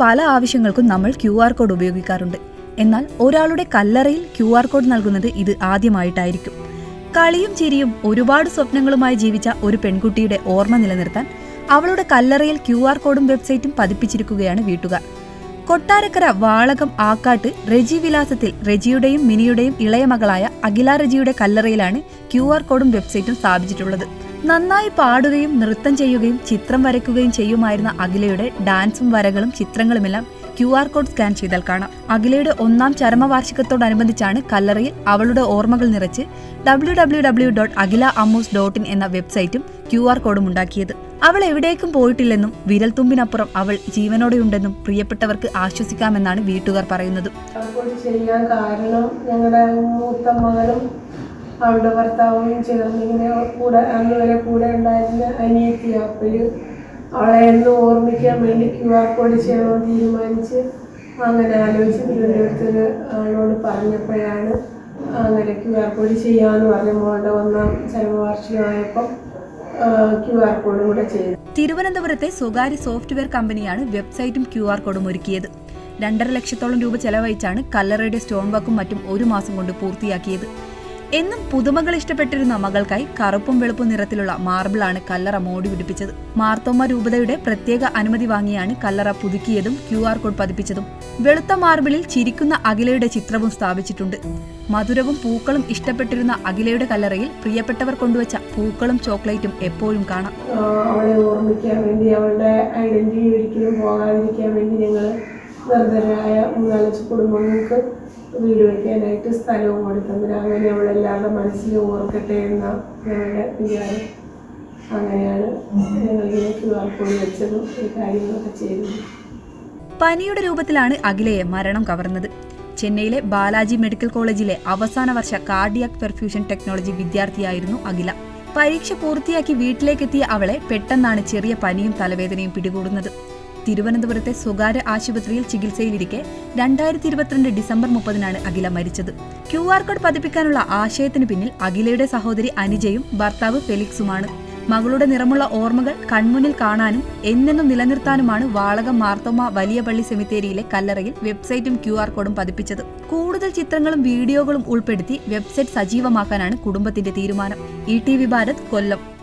പല ആവശ്യങ്ങൾക്കും നമ്മൾ ക്യു ആർ കോഡ് ഉപയോഗിക്കാറുണ്ട്. എന്നാൽ ഒരാളുടെ കല്ലറയിൽ ക്യു ആർ കോഡ് നൽകുന്നത് ഇത് ആദ്യമായിട്ടായിരിക്കും. കളിയും ചിരിയും ഒരുപാട് സ്വപ്നങ്ങളുമായി ജീവിച്ച ഒരു പെൺകുട്ടിയുടെ ഓർമ്മ നിലനിർത്താൻ അവളുടെ കല്ലറയിൽ ക്യു ആർ കോഡും വെബ്സൈറ്റും പതിപ്പിച്ചിരിക്കുകയാണ് വീട്ടുകാർ. കൊട്ടാരക്കര വാളകം ആക്കാട്ട് റെജി വിലാസത്തിൽ റെജിയുടെയും മിനിയുടെയും ഇളയ മകളായ അഖില റെജിയുടെ കല്ലറയിലാണ് ക്യു ആർ കോഡും വെബ്സൈറ്റും സ്ഥാപിച്ചിട്ടുള്ളത്. നന്നായി പാടുകയും നൃത്തം ചെയ്യുകയും ചിത്രം വരയ്ക്കുകയും ചെയ്യുമായിരുന്ന അഖിലയുടെ ഡാൻസും വരകളും ചിത്രങ്ങളുമെല്ലാം ക്യു ആർ കോഡ് സ്കാൻ ചെയ്താൽ കാണാം. അഖിലയുടെ ഒന്നാം ചരമവാർഷികത്തോടനുബന്ധിച്ചാണ് കല്ലറയിൽ അവളുടെ ഓർമ്മകൾ നിറച്ച് W W W dot Akhila Ammus dot in എന്ന വെബ്സൈറ്റും ക്യു ആർ കോഡും ഉണ്ടാക്കിയത്. അവൾ എവിടേക്കും പോയിട്ടില്ലെന്നും വിരൽത്തുമ്പിനപ്പുറം അവൾ ജീവനോടെയുണ്ടെന്നും പ്രിയപ്പെട്ടവർക്ക് ആശ്വസിക്കാമെന്നാണ് വീട്ടുകാർ പറയുന്നത്. ചെയ്യാൻ കാരണം ഞങ്ങളുടെ മൂത്ത അവളുടെ ഭർത്താവും ചേർന്ന് ഇങ്ങനെ കൂടെ അന്ന് വരെ കൂടെ ഉണ്ടായിരുന്ന അനിയത്തി അപ്പോൾ അവളെ എന്ന് ഓർമ്മിക്കാൻ വേണ്ടി ക്യു ആർ കോഡ് ചെയ്യണമെന്ന് തീരുമാനിച്ച് അങ്ങനെ ആലോചിച്ച് തിരുവനന്തപുരത്തൊരു ആളോട് പറഞ്ഞപ്പോഴാണ് അങ്ങനെ ക്യു ആർ കോഡ് ചെയ്യാമെന്ന് പറഞ്ഞ മോളുടെ ഒന്നാം ചരമവാർഷികമായപ്പം ആർ കോഡ് കൂടെ ചെയ്തു. തിരുവനന്തപുരത്തെ സ്വകാര്യ സോഫ്റ്റ്വെയർ കമ്പനിയാണ് വെബ്സൈറ്റും ക്യു ആർ കോഡും ഒരുക്കിയത്. രണ്ടര ലക്ഷത്തോളം രൂപ ചെലവഴിച്ചാണ് കല്ലറയുടെ സ്റ്റോൺ വർക്കും മറ്റും ഒരു മാസം കൊണ്ട് പൂർത്തിയാക്കിയത്. എന്നും പുതുമകൾ ഇഷ്ടപ്പെട്ടിരുന്ന മകൾക്കായി കറുപ്പും വെളുപ്പും നിറത്തിലുള്ള മാർബിളാണ് കല്ലറ മോടി പിടിപ്പിച്ചത്. മാർത്തോമ രൂപതയുടെ പ്രത്യേക അനുമതി വാങ്ങിയാണ് കല്ലറ പുതുക്കിയതും ക്യു ആർ കോഡ് പതിപ്പിച്ചതും. വെളുത്ത മാർബിളിൽ ചിരിക്കുന്ന അഖിലയുടെ ചിത്രവും സ്ഥാപിച്ചിട്ടുണ്ട്. മധുരവും പൂക്കളും ഇഷ്ടപ്പെട്ടിരുന്ന അഖിലയുടെ കല്ലറയിൽ പ്രിയപ്പെട്ടവർ കൊണ്ടുവച്ച പൂക്കളും ചോക്ലേറ്റും എപ്പോഴും കാണാം. അവളെ ഓർമ്മിക്കാൻ വേണ്ടി അവളുടെ ഐഡന്റിറ്റി ഒരിക്കലും പോകാതിരിക്കാൻ വേണ്ടി ഞങ്ങൾ നിർദ്ധരായ മൂന്നാലഞ്ച് കുടുംബങ്ങൾക്ക് വീട് വയ്ക്കാനായിട്ട് സ്ഥലവും കൊടുത്തത്. അങ്ങനെ അവളെല്ലാവരുടെ മനസ്സിൽ ഓർക്കട്ടെ എന്ന ഞങ്ങളുടെ വിചാരം. അങ്ങനെയാണ് ഞങ്ങളിങ്ങനെ ക്യു ആർ കോഡ് വെച്ചതും ഈ കാര്യങ്ങളൊക്കെ ചെയ്തത്. പനിയുടെ രൂപത്തിലാണ് അഖിലയെ മരണം കവർന്നത്. ചെന്നൈയിലെ ബാലാജി മെഡിക്കൽ കോളേജിലെ അവസാന വർഷ കാർഡിയാക് പെർഫ്യൂഷൻ ടെക്നോളജി വിദ്യാർത്ഥിയായിരുന്നു അഖില. പരീക്ഷ പൂർത്തിയാക്കി വീട്ടിലേക്കെത്തിയ അവളെ പെട്ടെന്നാണ് ചെറിയ പനിയും തലവേദനയും പിടികൂടുന്നത്. തിരുവനന്തപുരത്തെ സ്വകാര്യ ആശുപത്രിയിൽ ചികിത്സയിലിരിക്കെ രണ്ടായിരത്തി ഇരുപത്തിരണ്ട് ഡിസംബർ മുപ്പതിനാണ് അഖില മരിച്ചത്. ക്യു ആർ കോഡ് പതിപ്പിക്കാനുള്ള ആശയത്തിന് പിന്നിൽ അഖിലയുടെ സഹോദരി അനുജയും ഭർത്താവ് ഫെലിക്സുമാണ്. മകളുടെ നിറമുള്ള ഓർമ്മകൾ കൺമുന്നിൽ കാണാനും എന്നെന്നും നിലനിർത്താനുമാണ് വാളകം മാർത്തോമ വലിയ പള്ളി സെമിത്തേരിയിലെ കല്ലറയിൽ വെബ്സൈറ്റും ക്യു ആർ കോഡും പതിപ്പിച്ചത്. കൂടുതൽ ചിത്രങ്ങളും വീഡിയോകളും ഉൾപ്പെടുത്തി വെബ്സൈറ്റ് സജീവമാക്കാനാണ് കുടുംബത്തിന്റെ തീരുമാനം. E T V Bharat Kollam.